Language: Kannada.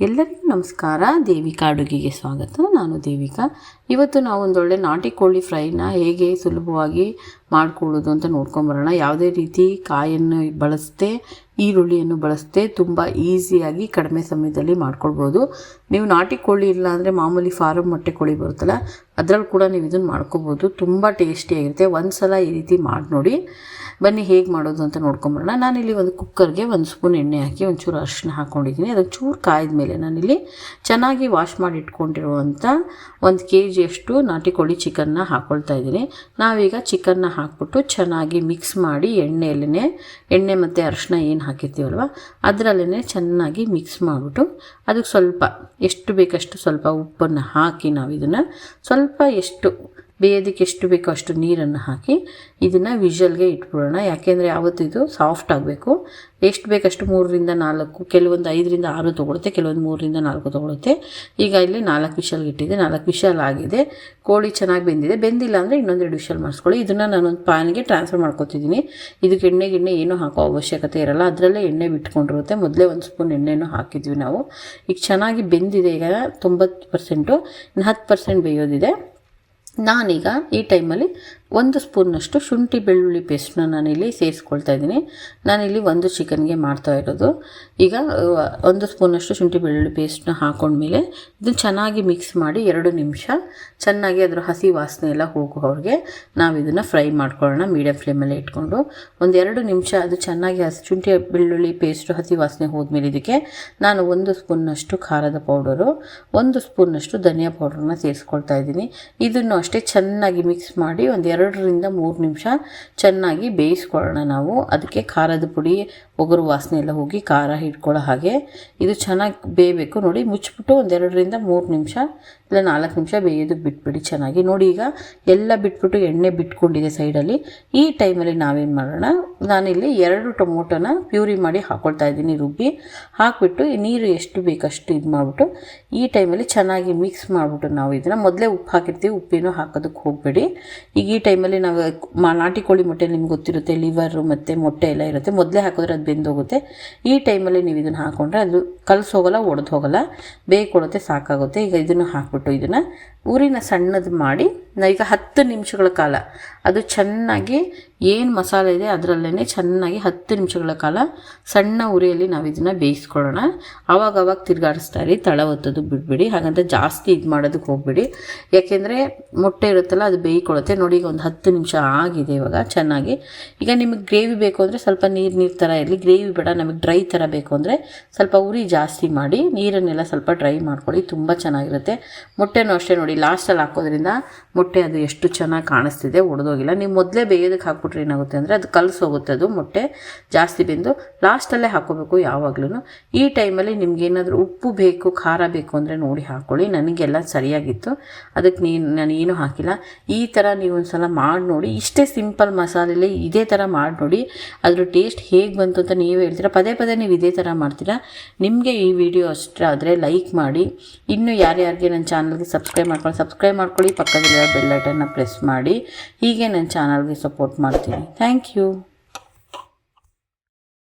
ಎಲ್ಲರಿಗೂ ನಮಸ್ಕಾರ. ದೇವಿಕಾ ಅಡುಗೆಗೆ ಸ್ವಾಗತ. ನಾನು ದೇವಿಕಾ. ಇವತ್ತು ನಾವು ಒಂದೊಳ್ಳೆ ನಾಟಿ ಕೋಳಿ ಫ್ರೈನ ಹೇಗೆ ಸುಲಭವಾಗಿ ಮಾಡ್ಕೊಳ್ಳೋದು ಅಂತ ನೋಡ್ಕೊಂಬರೋಣ ಯಾವುದೇ ರೀತಿ ಕಾಯನ್ನು ಬಳಸದೆ, ಈರುಳ್ಳಿಯನ್ನು ಬಳಸದೆ ತುಂಬ ಈಸಿಯಾಗಿ ಕಡಿಮೆ ಸಮಯದಲ್ಲಿ ಮಾಡ್ಕೊಳ್ಬೋದು. ನೀವು ನಾಟಿ ಕೋಳಿ ಇಲ್ಲ ಅಂದರೆ ಮಾಮೂಲಿ ಫಾರಮ್ ಮೊಟ್ಟೆ ಕೋಳಿ ಬರುತ್ತಲ್ಲ, ಅದರಲ್ಲಿ ಕೂಡ ನೀವು ಇದನ್ನು ಮಾಡ್ಕೋಬೋದು ತುಂಬ ಟೇಸ್ಟಿಯಾಗಿರುತ್ತೆ ಒಂದು ಸಲ ಈ ರೀತಿ ಮಾಡಿ ನೋಡಿ. ಬನ್ನಿ, ಹೇಗೆ ಮಾಡೋದು ಅಂತ ನೋಡ್ಕೊಂಬರೋಣ ನಾನಿಲ್ಲಿ ಒಂದು ಕುಕ್ಕರ್ಗೆ ಒಂದು ಸ್ಪೂನ್ ಎಣ್ಣೆ ಹಾಕಿ ಒಂಚೂರು ಅರಿಶಿನ ಹಾಕ್ಕೊಂಡಿದ್ದೀನಿ ಅದಕ್ಕೆ ಚೂರು ಕಾಯ್ದ ಮೇಲೆ ನಾನಿಲ್ಲಿ ಚೆನ್ನಾಗಿ ವಾಶ್ ಮಾಡಿ ಇಟ್ಕೊಂಡಿರುವಂಥ ಒಂದು ಕೆ ಜಿಯಷ್ಟು ನಾಟಿ ಕೋಳಿ ಚಿಕನ್ನ ಹಾಕ್ಕೊಳ್ತಾ ಇದ್ದೀನಿ. ನಾವೀಗ ಚಿಕನ್ನ ಹಾಕ್ಬಿಟ್ಟು ಚೆನ್ನಾಗಿ ಮಿಕ್ಸ್ ಮಾಡಿ ಎಣ್ಣೆಯಲ್ಲೇ ಎಣ್ಣೆ ಮತ್ತು ಅರಶಿನ ಏನು ಹಾಕಿರ್ತೀವಲ್ವ ಅದರಲ್ಲೇ ಚೆನ್ನಾಗಿ ಮಿಕ್ಸ್ ಮಾಡಿಬಿಟ್ಟು ಅದಕ್ಕೆ ಸ್ವಲ್ಪ, ಎಷ್ಟು ಬೇಕಷ್ಟು ಸ್ವಲ್ಪ ಉಪ್ಪನ್ನು ಹಾಕಿ ನಾವು ಇದನ್ನು ಸ್ವಲ್ಪ ಎಷ್ಟು ಬೇಯೋದಕ್ಕೆ ಎಷ್ಟು ಬೇಕೋ ಅಷ್ಟು ನೀರನ್ನು ಹಾಕಿ ಇದನ್ನು ವಿಷಲ್ಗೆ ಇಟ್ಬಿಡೋಣ. ಯಾಕೆಂದರೆ ಯಾವತ್ತು ಇದು ಸಾಫ್ಟ್ ಆಗಬೇಕು. ಎಷ್ಟು ಬೇಕಷ್ಟು ಮೂರರಿಂದ ನಾಲ್ಕು, ಕೆಲವೊಂದು ಐದರಿಂದ ಆರು ತೊಗೊಳುತ್ತೆ, ಕೆಲವೊಂದು ಮೂರರಿಂದ ನಾಲ್ಕು ತೊಗೊಳುತ್ತೆ. ಈಗ ಇಲ್ಲಿ ನಾಲ್ಕು ವಿಷಲ್ಗೆ ಇಟ್ಟಿದೆ ನಾಲ್ಕು ವಿಷಲ್ ಆಗಿದೆ. ಕೋಳಿ ಚೆನ್ನಾಗಿ ಬೆಂದಿದೆ. ಬೆಂದಿಲ್ಲ ಅಂದರೆ ಇನ್ನೊಂದೆರಡು ವಿಷಲ್ ಮಾಡಿಸ್ಕೊಳ್ಳಿ. ಇದನ್ನು ನಾನೊಂದು ಪ್ಯಾನ್ಗೆ ಟ್ರಾನ್ಸ್ಫರ್ ಮಾಡ್ಕೊತಿದ್ದೀನಿ. ಇದಕ್ಕೆ ಎಣ್ಣೆ, ಗಿಣ್ಣೆ ಏನೂ ಹಾಕೋ ಅವಶ್ಯಕತೆ ಇರಲ್ಲ. ಅದರಲ್ಲೇ ಎಣ್ಣೆ ಬಿಟ್ಕೊಂಡಿರುತ್ತೆ. ಮೊದಲೇ ಒಂದು ಸ್ಪೂನ್ ಎಣ್ಣೆನೂ ಹಾಕಿದ್ವಿ ನಾವು. ಈಗ ಚೆನ್ನಾಗಿ ಬೆಂದಿದೆ. ಈಗ ತೊಂಬತ್ತು ಪರ್ಸೆಂಟು ಇನ್ನು ಹತ್ತು ಪರ್ಸೆಂಟ್ ಬೇಯೋದಿದೆ. ನಾನೀಗ ಈ ಟೈಮಲ್ಲಿ ಒಂದು ಸ್ಪೂನ್ನಷ್ಟು ಶುಂಠಿ ಬೆಳ್ಳುಳ್ಳಿ ಪೇಸ್ಟ್ನ ನಾನಿಲ್ಲಿ ಸೇರಿಸ್ಕೊಳ್ತಾ ಇದ್ದೀನಿ. ನಾನಿಲ್ಲಿ ಒಂದು ಚಿಕನ್ಗೆ ಮಾಡ್ತಾ ಇರೋದು. ಈಗ ಒಂದು ಸ್ಪೂನಷ್ಟು ಶುಂಠಿ ಬೆಳ್ಳುಳ್ಳಿ ಪೇಸ್ಟ್ನ ಹಾಕೊಂಡ್ಮೇಲೆ ಇದನ್ನು ಚೆನ್ನಾಗಿ ಮಿಕ್ಸ್ ಮಾಡಿ ಎರಡು ನಿಮಿಷ ಚೆನ್ನಾಗಿ ಅದರ ಹಸಿ ವಾಸನೆ ಎಲ್ಲ ಹೋಗುವವ್ರಿಗೆ ನಾವು ಇದನ್ನು ಫ್ರೈ ಮಾಡ್ಕೊಳ್ಳೋಣ ಮೀಡಿಯಮ್ ಫ್ಲೇಮಲ್ಲಿ ಇಟ್ಕೊಂಡು. ಒಂದು ಎರಡು ನಿಮಿಷ ಅದು ಚೆನ್ನಾಗಿ ಹಸಿ ಶುಂಠಿ ಬೆಳ್ಳುಳ್ಳಿ ಪೇಸ್ಟು ಹಸಿ ವಾಸನೆ ಹೋದ್ಮೇಲೆ ಇದಕ್ಕೆ ನಾನು ಒಂದು ಸ್ಪೂನ್ನಷ್ಟು ಖಾರದ ಪೌಡರು, ಒಂದು ಸ್ಪೂನ್ನಷ್ಟು ಧನಿಯಾ ಪೌಡರ್ನ ಸೇರಿಸ್ಕೊಳ್ತಾ ಇದ್ದೀನಿ. ಇದನ್ನು ಅಷ್ಟೇ ಚೆನ್ನಾಗಿ ಮಿಕ್ಸ್ ಮಾಡಿ ಒಂದು ಎರಡರಿಂದ ಮೂರು ನಿಮಿಷ ಚೆನ್ನಾಗಿ ಬೇಯಿಸ್ಕೊಳ್ಳೋಣ ನಾವು. ಅದಕ್ಕೆ ಖಾರದ ಪುಡಿ, ಒಗರು ವಾಸನೆ ಎಲ್ಲ ಹೋಗಿ ಖಾರ ಹಿಡ್ಕೊಳ್ಳೋ ಹಾಗೆ. ಇದು ಚೆನ್ನಾಗಿ ಬೇಯಬೇಕು. ನೋಡಿ, ಮುಚ್ಚಿಬಿಟ್ಟು ಒಂದೆರಡರಿಂದ ಮೂರು ನಿಮಿಷ ಇಲ್ಲ ನಾಲ್ಕು ನಿಮಿಷ ಬೇಯೋದಕ್ಕೆ ಬಿಟ್ಬಿಡಿ ಚೆನ್ನಾಗಿ. ನೋಡಿ, ಈಗ ಎಲ್ಲ ಬಿಟ್ಬಿಟ್ಟು ಎಣ್ಣೆ ಬಿಟ್ಕೊಂಡಿದೆ ಸೈಡಲ್ಲಿ. ಈ ಟೈಮಲ್ಲಿ ನಾವೇನು ಮಾಡೋಣ? ನಾನಿಲ್ಲಿ ಎರಡು ಟೊಮೊಟೊನ ಪ್ಯೂರಿ ಮಾಡಿ ಹಾಕೊಳ್ತಾ ಇದ್ದೀನಿ ರುಬ್ಬಿ. ಹಾಕಿಬಿಟ್ಟು ನೀರು ಎಷ್ಟು ಬೇಕಷ್ಟು ಇದು ಮಾಡಿಬಿಟ್ಟು ಈ ಟೈಮಲ್ಲಿ ಚೆನ್ನಾಗಿ ಮಿಕ್ಸ್ ಮಾಡಿಬಿಟ್ಟು ನಾವು ಇದನ್ನು ಮೊದಲೇ ಉಪ್ಪು ಹಾಕಿರ್ತೀವಿ. ಉಪ್ಪೇನು ಹಾಕೋದಕ್ಕೆ ಹೋಗಬೇಡಿ. ಈಗ ಈ ಟೈಮಲ್ಲಿ ನಾವು ಮಾ, ನಾಟಿ ಕೋಳಿ ಮೊಟ್ಟೆ ನಿಮ್ಗೆ ಗೊತ್ತಿರುತ್ತೆ ಲಿವರು ಮತ್ತು ಮೊಟ್ಟೆ ಎಲ್ಲ ಇರುತ್ತೆ. ಮೊದಲೇ ಹಾಕಿದ್ರೆ ಅದು ಬೆಂದೋಗುತ್ತೆ. ಈ ಟೈಮಲ್ಲಿ ನೀವು ಇದನ್ನು ಹಾಕ್ಕೊಂಡ್ರೆ ಅದು ಕಲಸು ಹೋಗಲ್ಲ, ಒಡೆದು ಹೋಗಲ್ಲ. ಬೇಯ್ಕೊಳುತ್ತೆ ಸಾಕಾಗುತ್ತೆ. ಈಗ ಇದನ್ನು ಹಾಕ್ಬಿಟ್ಟು ಇದನ್ನು ಊರಿನ ಸಣ್ಣದು ಮಾಡಿ ಈಗ ಹತ್ತು ನಿಮಿಷಗಳ ಕಾಲ ಅದು ಚೆನ್ನಾಗಿ ಏನು ಮಸಾಲೆ ಇದೆ ಅದರಲ್ಲೇ ಚೆನ್ನಾಗಿ ಹತ್ತು ನಿಮಿಷಗಳ ಕಾಲ ಸಣ್ಣ ಉರಿಯಲ್ಲಿ ನಾವು ಇದನ್ನು ಬೇಯಿಸ್ಕೊಳ್ಳೋಣ. ಆವಾಗ ಅವಾಗ ತಿರುಗಾಡಿಸ್ತಾ ಇರಿ, ತಳ ಒತ್ತೋದು ಬಿಡಬೇಡಿ, ಹಾಗಂತ ಜಾಸ್ತಿ ಇದು ಮಾಡೋದಕ್ಕೆ ಹೋಗಬೇಡಿ. ಯಾಕೆಂದರೆ ಮೊಟ್ಟೆ ಇರುತ್ತಲ್ಲ ಅದು ಬೇಯಿಕೊಳ್ಳುತ್ತೆ. ನೋಡಿ, ಈಗ ಒಂದು ಹತ್ತು ನಿಮಿಷ ಆಗಿದೆ ಇವಾಗ, ಚೆನ್ನಾಗಿ. ಈಗ ನಿಮಗೆ ಗ್ರೇವಿ ಬೇಕು ಅಂದರೆ ಸ್ವಲ್ಪ ನೀರು ನೀರು ಥರ ಇರಲಿ. ಗ್ರೇವಿ ಬೇಡ, ನಮಗೆ ಡ್ರೈ ಥರ ಬೇಕು ಅಂದರೆ ಸ್ವಲ್ಪ ಉರಿ ಜಾಸ್ತಿ ಮಾಡಿ, ನೀರನ್ನೆಲ್ಲ ಸ್ವಲ್ಪ ಡ್ರೈ ಮಾಡ್ಕೊಳ್ಳಿ, ತುಂಬ ಚೆನ್ನಾಗಿರುತ್ತೆ. ಮೊಟ್ಟೆನೂ ಅಷ್ಟೇ ನೋಡಿ, ಲಾಸ್ಟಲ್ಲಿ ಹಾಕೋದ್ರಿಂದ ಮೊಟ್ಟೆ ಅದು ಎಷ್ಟು ಚೆನ್ನಾಗಿ ಕಾಣಿಸ್ತಿದೆ, ಒಡೆದೋಗಿಲ್ಲ. ನೀವು ಮೊದಲೇ ಬೇಯೋದಕ್ಕೆ ಹಾಕ್ಬಿಟ್ರೆ ಏನಾಗುತ್ತೆ ಅಂದರೆ ಅದು ಕಲಸೋಗುತ್ತೆ ಅದು ಮೊಟ್ಟೆ ಜಾಸ್ತಿ ಬೆಂದು ಲಾಸ್ಟಲ್ಲೇ ಹಾಕೋಬೇಕು ಯಾವಾಗಲೂ ಈ ಟೈಮಲ್ಲಿ ನಿಮ್ಗೇನಾದರೂ ಉಪ್ಪು ಬೇಕು, ಖಾರ ಬೇಕು ಅಂದರೆ ನೋಡಿ ಹಾಕ್ಕೊಳ್ಳಿ ನನಗೆಲ್ಲ ಸರಿಯಾಗಿತ್ತು. ಅದಕ್ಕೆ ನೀನು ನಾನು ಏನೂ ಹಾಕಿಲ್ಲ. ಈ ಥರ ನೀವು ಒಂದು ಸಲ ಮಾಡಿ ನೋಡಿ. ಇಷ್ಟೇ ಸಿಂಪಲ್ ಮಸಾಲೆಯಲ್ಲಿ ಇದೇ ಥರ ಮಾಡಿ ನೋಡಿ. ಅದರ ಟೇಸ್ಟ್ ಹೇಗೆ ಬಂತು ಅಂತ ನೀವೇ ಹೇಳ್ತೀರಾ? ಪದೇ ಪದೇ ನೀವು ಇದೇ ಥರ ಮಾಡ್ತೀರಾ? ನಿಮಗೆ ಈ ವಿಡಿಯೋ ಅಷ್ಟೇ ಆದರೆ ಲೈಕ್ ಮಾಡಿ. ಇನ್ನೂ ಯಾರ್ಯಾರಿಗೆ ನನ್ನ ಚಾನಲ್ಗೆ ಸಬ್ಸ್ಕ್ರೈಬ್ ಮಾಡ್ಕೊಳ್ಳಿ ಸಬ್ಸ್ಕ್ರೈಬ್ ಮಾಡ್ಕೊಳ್ಳಿ. ಪಕ್ಕದಲ್ಲಿರೋ ಬೆಲ್ಲಟನ್ನು ಪ್ರೆಸ್ ಮಾಡಿ. ಹೀಗೆ ನನ್ನ ಚಾನಲ್ಗೆ ಸಪೋರ್ಟ್ ಮಾಡ್ತೀನಿ ಥ್ಯಾಂಕ್ ಯು